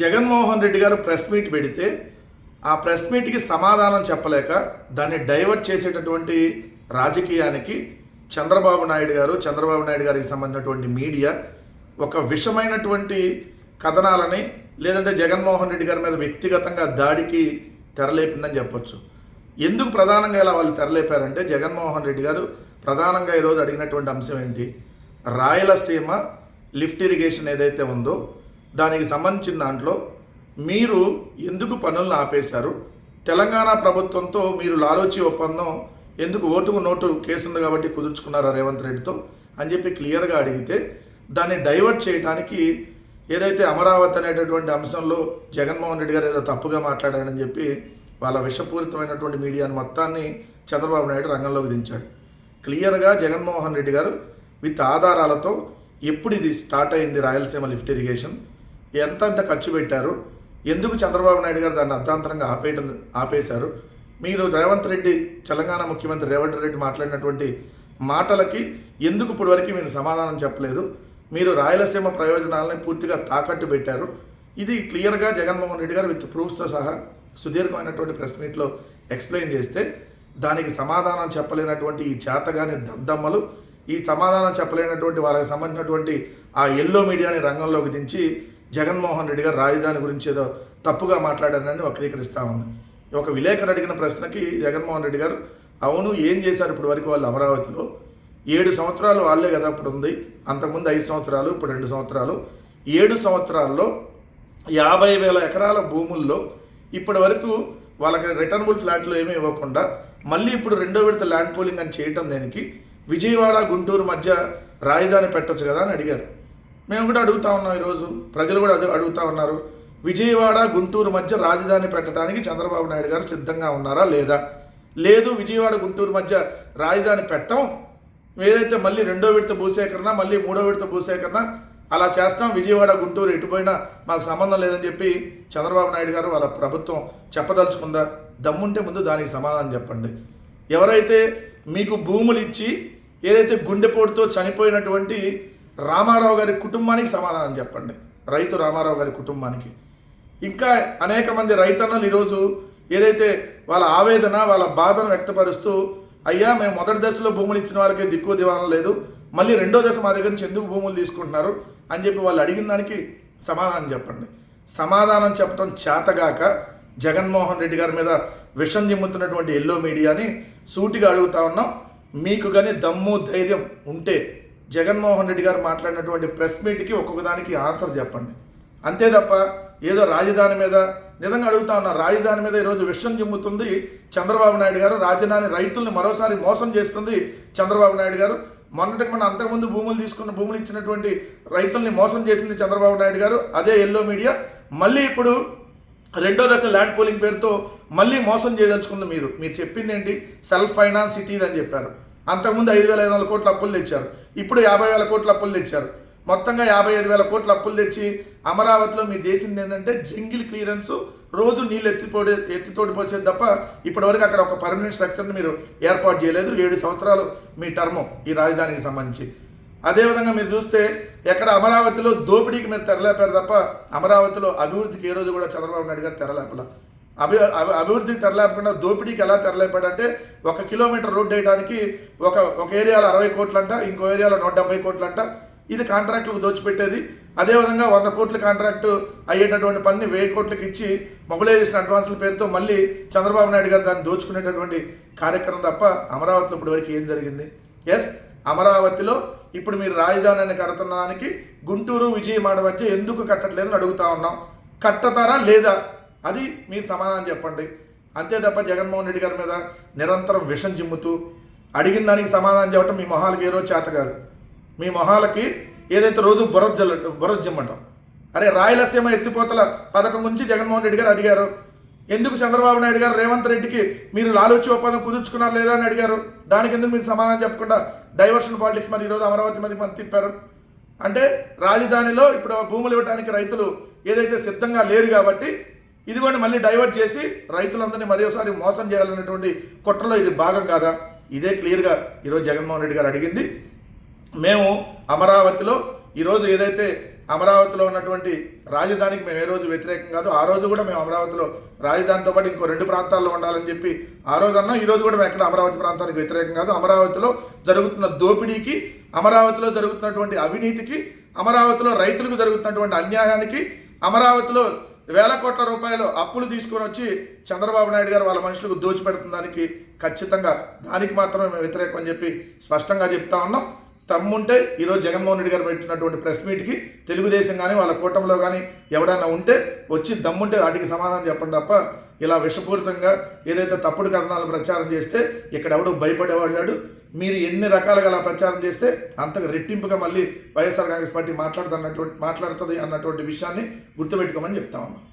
జగన్మోహన్ రెడ్డి గారు press meet పెడితే ఆ ప్రెస్ మీట్కి సమాధానం చెప్పలేక దాన్ని డైవర్ట్ చేసేటటువంటి రాజకీయానికి చంద్రబాబు నాయుడు గారు చంద్రబాబు నాయుడు గారికి సంబంధించినటువంటి మీడియా ఒక విషమైనటువంటి కథనాలని లేదంటే జగన్మోహన్ రెడ్డి గారి మీద వ్యక్తిగతంగా దాడికి తెరలేపిందని చెప్పొచ్చు. ఎందుకు ప్రధానంగా ఇలా వాళ్ళు తెరలేపారంటే జగన్మోహన్ రెడ్డి గారు ప్రధానంగా ఈరోజు అడిగినటువంటి అంశం ఏంటి? రాయలసీమ లిఫ్ట్ ఇరిగేషన్ ఏదైతే ఉందో దానికి సంబంధించిన దాంట్లో మీరు ఎందుకు పనులను ఆపేశారు? తెలంగాణ ప్రభుత్వంతో మీరు లాలోచి ఒప్పందం ఎందుకు ఓటుకు నోటు కేసు ఉంది కాబట్టి కుదుర్చుకున్నారా రేవంత్ రెడ్డితో? అని చెప్పి క్లియర్గా అడిగితే దాన్ని డైవర్ట్ చేయడానికి ఏదైతే అమరావతి అనేటటువంటి అంశంలో జగన్మోహన్ రెడ్డి గారు ఏదో తప్పుగా మాట్లాడారని చెప్పి వాళ్ళ విషపూరితమైనటువంటి మీడియాను మొత్తాన్ని చంద్రబాబు నాయుడు రంగంలోకి దించాడు. క్లియర్గా జగన్మోహన్ రెడ్డి గారు విత్ ఆధారాలతో ఎప్పుడు ఇది స్టార్ట్ అయింది రాయలసీమ లిఫ్ట్ ఇరిగేషన్? ఎంతంత ఖర్చు పెట్టారు? ఎందుకు చంద్రబాబు నాయుడు గారు దాన్ని అర్ధాంతరంగా ఆపేయటం ఆపేశారు? మీరు రేవంత్ రెడ్డి తెలంగాణ ముఖ్యమంత్రి రేవంత్ రెడ్డి మాట్లాడినటువంటి మాటలకి ఎందుకు ఇప్పటివరకు మీరు సమాధానం చెప్పలేదు? మీరు రాయలసీమ ప్రయోజనాలని పూర్తిగా తాకట్టు పెట్టారు. ఇది క్లియర్గా జగన్మోహన్ రెడ్డి గారు విత్ ప్రూఫ్స్తో సహా సుదీర్ఘమైనటువంటి ప్రెస్ మీట్లో ఎక్స్ప్లెయిన్ చేస్తే దానికి సమాధానం చెప్పలేనటువంటి ఈ చేతగాని దద్దమ్మలు ఈ సమాధానం చెప్పలేనటువంటి వాళ్ళకి సంబంధించినటువంటి ఆ ఎల్లో మీడియాని రంగంలోకి దించి జగన్మోహన్ రెడ్డి గారు రాజధాని గురించి ఏదో తప్పుగా మాట్లాడారని వక్రీకరిస్తా ఉంది. ఒక విలేకరు అడిగిన ప్రశ్నకి జగన్మోహన్ రెడ్డి గారు అవును ఏం చేశారు ఇప్పుడు వరకు వాళ్ళు అమరావతిలో? ఏడు సంవత్సరాలు వాళ్ళే కదా ఇప్పుడు ఉంది. అంతకుముందు ఐదు సంవత్సరాలు ఇప్పుడు రెండు సంవత్సరాలు. ఏడు సంవత్సరాల్లో యాభై వేల ఎకరాల భూముల్లో ఇప్పటి వరకు వాళ్ళకి రిటర్నబుల్ ఫ్లాట్లు ఏమీ ఇవ్వకుండా మళ్ళీ ఇప్పుడు రెండో విడత ల్యాండ్ పూలింగ్ అని చేయటం దేనికి? విజయవాడ గుంటూరు మధ్య రాజధాని పెట్టొచ్చు కదా అని అడిగారు. మేము కూడా అడుగుతా ఉన్నాం ఈరోజు. ప్రజలు కూడా అడుగుతా ఉన్నారు. విజయవాడ గుంటూరు మధ్య రాజధాని పెట్టడానికి చంద్రబాబు నాయుడు గారు సిద్ధంగా ఉన్నారా లేదా? లేదు విజయవాడ గుంటూరు మధ్య రాజధాని పెట్టం. ఏదైతే మళ్ళీ రెండో విడత భూసేకరణ మళ్ళీ మూడో విడత భూసేకరణ అలా చేస్తాం. విజయవాడ గుంటూరు ఎటుపోయినా మాకు సంబంధం లేదని చెప్పి చంద్రబాబు నాయుడు గారు వాళ్ళ ప్రభుత్వం చెప్పదలుచుకుందా? దమ్ముంటే ముందు దానికి సమాధానం చెప్పండి. ఎవరైతే మీకు భూములు ఇచ్చి ఏదైతే గుండెపోటుతో చనిపోయినటువంటి రామారావు గారి కుటుంబానికి సమాధానం చెప్పండి. రైతు రామారావు గారి కుటుంబానికి. ఇంకా అనేక మంది రైతన్నలు ఈరోజు ఏదైతే వాళ్ళ ఆవేదన వాళ్ళ బాధను వ్యక్తపరుస్తూ అయ్యా మేము మొదటి దశలో భూములు ఇచ్చిన వారికి దిక్కు దివానం లేదు. మళ్ళీ రెండో దశ మా దగ్గర నుంచి ఎందుకు భూములు తీసుకుంటున్నారు? అని చెప్పి వాళ్ళు అడిగిన దానికి సమాధానం చెప్పండి. సమాధానం చెప్పడం చేతగాక జగన్మోహన్ రెడ్డి గారి మీద విషం జిమ్ముతున్నటువంటి ఎల్లో మీడియాని సూటిగా అడుగుతా ఉన్నాం. మీకు కానీ దమ్ము ధైర్యం ఉంటే జగన్మోహన్ రెడ్డి గారు మాట్లాడినటువంటి ప్రెస్ మీట్కి ఒక్కొక్క దానికి ఆన్సర్ చెప్పండి. అంతే తప్ప ఏదో రాజధాని మీద నిజంగా అడుగుతా ఉన్నా రాజధాని మీద ఈరోజు విషయం చిమ్ముతుంది చంద్రబాబు నాయుడు గారు రాజధాని రైతుల్ని మరోసారి మోసం చేస్తుంది చంద్రబాబు నాయుడు గారు. మొన్నటికి మన అంతకుముందు భూములు తీసుకున్న భూములు ఇచ్చినటువంటి రైతుల్ని మోసం చేసింది చంద్రబాబు నాయుడు గారు అదే ఎల్లో మీడియా మళ్ళీ ఇప్పుడు రెండో దశ ల్యాండ్ పోలింగ్ పేరుతో మళ్ళీ మోసం చేయదలుచుకుంది మీరు. మీరు చెప్పింది ఏంటి? సెల్ఫ్ ఫైనాన్స్ సిటీది అని చెప్పారు. అంతకుముందు ఐదు వేల ఐదు వందల కోట్ల అప్పులు తెచ్చారు. ఇప్పుడు యాభై వేల కోట్ల అప్పులు తెచ్చారు. మొత్తంగా యాభై ఐదు వేల కోట్ల అప్పులు తెచ్చి అమరావతిలో మీరు చేసింది ఏంటంటే జంగిల్ క్లియరెన్స్ రోజు నీళ్ళు ఎత్తిపోడి ఎత్తితోడి పోసేది తప్ప ఇప్పటివరకు అక్కడ ఒక పర్మనెంట్ స్ట్రక్చర్ని మీరు ఏర్పాటు చేయలేదు. ఏడు సంవత్సరాలు మీ టర్మ్ ఈ రాజధానికి సంబంధించి. అదేవిధంగా మీరు చూస్తే ఎక్కడ అమరావతిలో దోపిడీకి మీరు తెరలేపారు తప్ప అమరావతిలో అభివృద్ధికి ఏ రోజు కూడా చంద్రబాబు నాయుడు గారు తెరలేపల. అభి అభివృద్ధికి తెరలేపకుండా దోపిడీకి ఎలా తెరలేపాడంటే ఒక కిలోమీటర్ రోడ్డు వేయడానికి ఒక ఒక ఏరియాలో అరవై కోట్లంట ఇంకో ఏరియాలో నూట డెబ్బై కోట్లంట. ఇది కాంట్రాక్టులకు దోచిపెట్టేది. అదేవిధంగా వంద కోట్ల కాంట్రాక్టు అయ్యేటటువంటి పని వెయ్యి కోట్లకి ఇచ్చి మొబిలైజేషన్ అడ్వాన్సుల పేరుతో మళ్ళీ చంద్రబాబు నాయుడు గారు దాన్ని దోచుకునేటటువంటి కార్యక్రమం తప్ప అమరావతిలో ఇప్పటి వరకు ఏం జరిగింది. ఎస్ అమరావతిలో ఇప్పుడు మీరు రాజధానిని కడుతున్న దానికి గుంటూరు విజయవాడ మధ్య ఎందుకు కట్టట్లేదని అడుగుతా ఉన్నాం. కట్టతారా లేదా? అది మీరు సమాధానం చెప్పండి. అంతే తప్ప జగన్మోహన్ రెడ్డి గారి మీద నిరంతరం విషం జిమ్ముతూ అడిగిన దానికి సమాధానం చెప్పడం మీ మొహాలకి ఏ రోజు చేత కాదు. మీ మొహాలకి ఏదైతే రోజు బురద జల్ల బురద జిమ్మటం అరే రాయలసీమ ఎత్తిపోతల పథకం గురించి జగన్మోహన్ రెడ్డి గారు అడిగారు. ఎందుకు చంద్రబాబు నాయుడు గారు రేవంత్ రెడ్డికి మీరు లాలూచి ఒప్పందం కుదుర్చుకున్నారు లేదా అని అడిగారు. దానికి ఎందుకు మీరు సమాధానం చెప్పకుండా డైవర్షన్ పాలిటిక్స్ మరి ఈరోజు అమరావతి మీద మనం తిప్పారు. అంటే రాజధానిలో ఇప్పుడు భూములు ఇవ్వడానికి రైతులు ఏదైతే సిద్ధంగా లేరు కాబట్టి ఇదిగోండి మళ్ళీ డైవర్ట్ చేసి రైతులందరినీ మరోసారి మోసం చేయాలన్నటువంటి కుట్రలో ఇది భాగం కాదా? ఇదే క్లియర్గా ఈరోజు జగన్మోహన్ రెడ్డి గారు అడిగింది. మేము అమరావతిలో ఈరోజు ఏదైతే అమరావతిలో ఉన్నటువంటి రాజధానికి మేము ఏ రోజు వ్యతిరేకం కాదు ఆ రోజు కూడా మేము అమరావతిలో రాజధానితో పాటు ఇంకో రెండు ప్రాంతాల్లో ఉండాలని చెప్పి ఆ రోజు అన్నా ఈ రోజు కూడా మేము ఎక్కడ అమరావతి ప్రాంతానికి వ్యతిరేకం కాదు. అమరావతిలో జరుగుతున్న దోపిడీకి అమరావతిలో జరుగుతున్నటువంటి అవినీతికి అమరావతిలో రైతులకు జరుగుతున్నటువంటి అన్యాయానికి అమరావతిలో వేల కోట్ల రూపాయలు అప్పులు తీసుకొని వచ్చి చంద్రబాబు నాయుడు గారు వాళ్ళ మనుషులకు దోచిపెడుతుందానికి ఖచ్చితంగా దానికి మాత్రమే మేము వ్యతిరేకం అని చెప్పి స్పష్టంగా చెప్తా ఉన్నాం. తమ్ముంటే ఈరోజు జగన్మోహన్ రెడ్డి గారు పెట్టినటువంటి ప్రెస్ మీట్కి తెలుగుదేశం కానీ వాళ్ళ కూటమిలో కానీ ఎవడన్నా ఉంటే వచ్చి దమ్ముంటే వాటికి సమాధానం చెప్పండి తప్ప ఇలా విషపూరితంగా ఏదైతే తప్పుడు కథనాలు ప్రచారం చేస్తే ఇక్కడ ఎవడో భయపడేవాళ్ళాడు మీరు ఎన్ని రకాలుగా అలా ప్రచారం చేస్తే అంతకు రెట్టింపుగా మళ్ళీ వైఎస్ఆర్ కాంగ్రెస్ పార్టీ మాట్లాడుతున్నటువంటి మాట్లాడుతుంది అన్నటువంటి విషయాన్ని గుర్తుపెట్టుకోమని చెప్తా ఉన్నాం